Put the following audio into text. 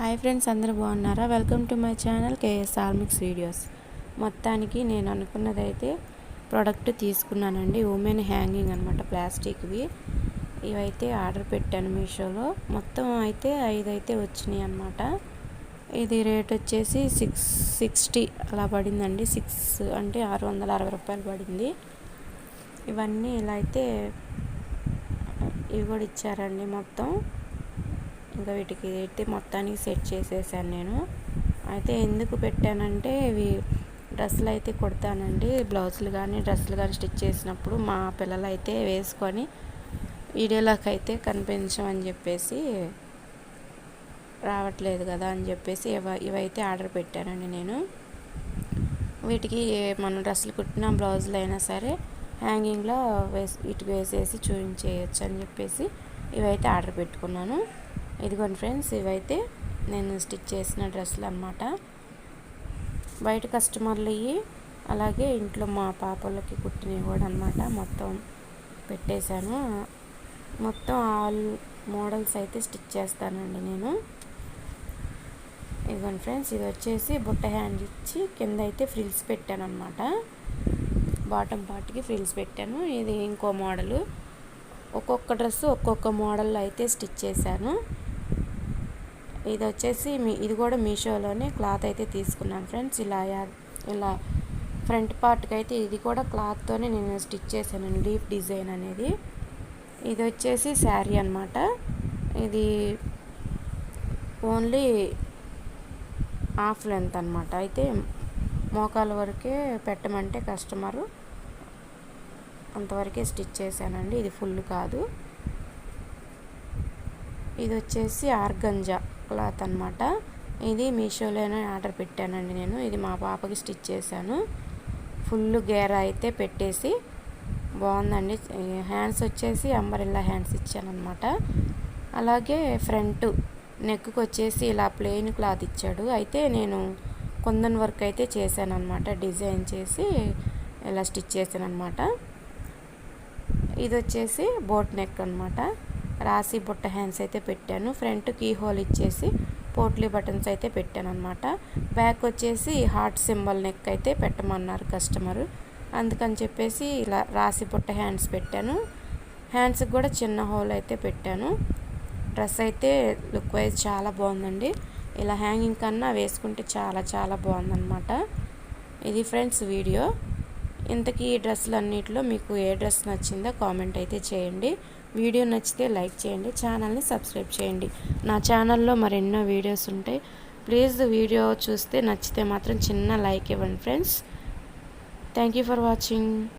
Hi friends అందరూ బాగున్నారా? Welcome to my channel KS all mix videos. మొత్తానికి నేను అనుకున్నదైతే ప్రోడక్ట్ తీసుకున్నానండి. ఉమెన్ హ్యాంగింగ్ అనమాట ప్లాస్టిక్వి. ఇవైతే ఆర్డర్ పెట్టాను మీషోలో. మొత్తం అయితే ఐదు అయితే వచ్చినాయి అనమాట ఇది రేట్ వచ్చేసి సిక్స్ సిక్స్టీ అలా పడిందండి. సిక్స్ అంటే ఆరు వందల అరవై రూపాయలు పడింది. ఇవన్నీ ఇలా అయితే ఇవి కూడా ఇచ్చారండి మొత్తం. ఇంకా వీటికి అయితే మొత్తానికి సెట్ చేసేసాను నేను. అయితే ఎందుకు పెట్టానంటే ఇవి డ్రెస్సులు అయితే కుడతానండి. బ్లౌజులు కానీ డ్రెస్సులు కానీ స్టిచ్ చేసినప్పుడు మా పిల్లలు అయితే వేసుకొని వీడియోలోకి అయితే కనిపించమని చెప్పేసి రావట్లేదు కదా అని చెప్పేసి ఇవ ఇవైతే ఆర్డర్ పెట్టానండి నేను. వీటికి మనం డ్రెస్సులు కుట్టిన బ్లౌజులు అయినా సరే హ్యాంగింగ్లో వేసి వీటికి వేసేసి చూపించేయచ్చు అని చెప్పేసి ఇవైతే ఆర్డర్ పెట్టుకున్నాను. ఇదిగోండి ఫ్రెండ్స్ ఇవైతే నేను స్టిచ్ చేసిన డ్రెస్సులు అనమాట బయట కస్టమర్లు ఇవి అలాగే ఇంట్లో మా పాపలకి కుట్టినవి కూడా అనమాట మొత్తం పెట్టేశాను. మొత్తం ఆల్ మోడల్స్ అయితే స్టిచ్ చేస్తానండి నేను. ఇదిగోండి ఫ్రెండ్స్ ఇది వచ్చేసి బుట్ట హ్యాండ్ ఇచ్చి కింద అయితే ఫ్రిల్స్ పెట్టాను అనమాట బాటమ్ పార్ట్కి ఫ్రిల్స్ పెట్టాను. ఇది ఇంకో మోడలు. ఒక్కొక్క డ్రెస్ ఒక్కొక్క మోడల్లో అయితే స్టిచ్ చేశాను. ఇది వచ్చేసి మీ ఇది కూడా మీషోలోనే క్లాత్ అయితే తీసుకున్నాను ఫ్రెండ్స్. ఇలా ఇలా ఫ్రంట్ పార్ట్కి అయితే ఇది కూడా క్లాత్తోనే నేను స్టిచ్ చేశాను లీఫ్ డిజైన్ అనేది. ఇది వచ్చేసి శారీ అనమాట ఇది ఓన్లీ హాఫ్ లెంత్ అనమాట అయితే మోకాల వరకే పెట్టమంటే కస్టమరు అంతవరకే స్టిచ్ చేశానండి. ఇది ఫుల్ కాదు. ఇది వచ్చేసి ఆర్గంజా క్లాత్ అనమాట ఇది మీషోలోనే ఆర్డర్ పెట్టానండి నేను. ఇది మా పాపకి స్టిచ్ చేశాను. ఫుల్ గేర అయితే పెట్టేసి బాగుందండి. హ్యాండ్స్ వచ్చేసి అంబరిల్లా హ్యాండ్స్ ఇచ్చానమాట అలాగే ఫ్రంట్ నెక్కి వచ్చేసి ఇలా ప్లెయిన్ క్లాత్ ఇచ్చాడు. అయితే నేను కొందన్ వర్క్ అయితే చేశాను అనమాట డిజైన్ చేసి ఇలా స్టిచ్ చేశాను అనమాట ఇది వచ్చేసి బోట్ నెక్ అనమాట రాసి బుట్ట హ్యాండ్స్ అయితే పెట్టాను. ఫ్రంట్ కీ హోల్ ఇచ్చేసి పోట్లీ బటన్స్ అయితే పెట్టాను అనమాట బ్యాక్ వచ్చేసి హార్ట్ సింబల్ నెక్ అయితే పెట్టమన్నారు కస్టమరు. అందుకని చెప్పేసి ఇలా రాసి బుట్ట హ్యాండ్స్ పెట్టాను. హ్యాండ్స్కి కూడా చిన్న హోల్ అయితే పెట్టాను. డ్రెస్ అయితే లుక్ వైజ్ చాలా బాగుందండి. ఇలా హ్యాంగింగ్ కన్నా వేసుకుంటే చాలా చాలా బాగుందన్నమాట. ఇది ఫ్రెండ్స్ వీడియో. ఇంతకీ ఈ డ్రెస్సులు అన్నింటిలో మీకు ఏ డ్రెస్ నచ్చిందో కామెంట్ అయితే చేయండి. వీడియో నచ్చితే లైక్ చేయండి ఛానల్ని సబ్స్క్రైబ్ చేయండి. నా ఛానల్లో మరెన్నో వీడియోస్ ఉంటాయి. ప్లీజ్ వీడియో చూస్తే నచ్చితే మాత్రం చిన్న లైక్ ఇవ్వండి friends. Thank you for watching.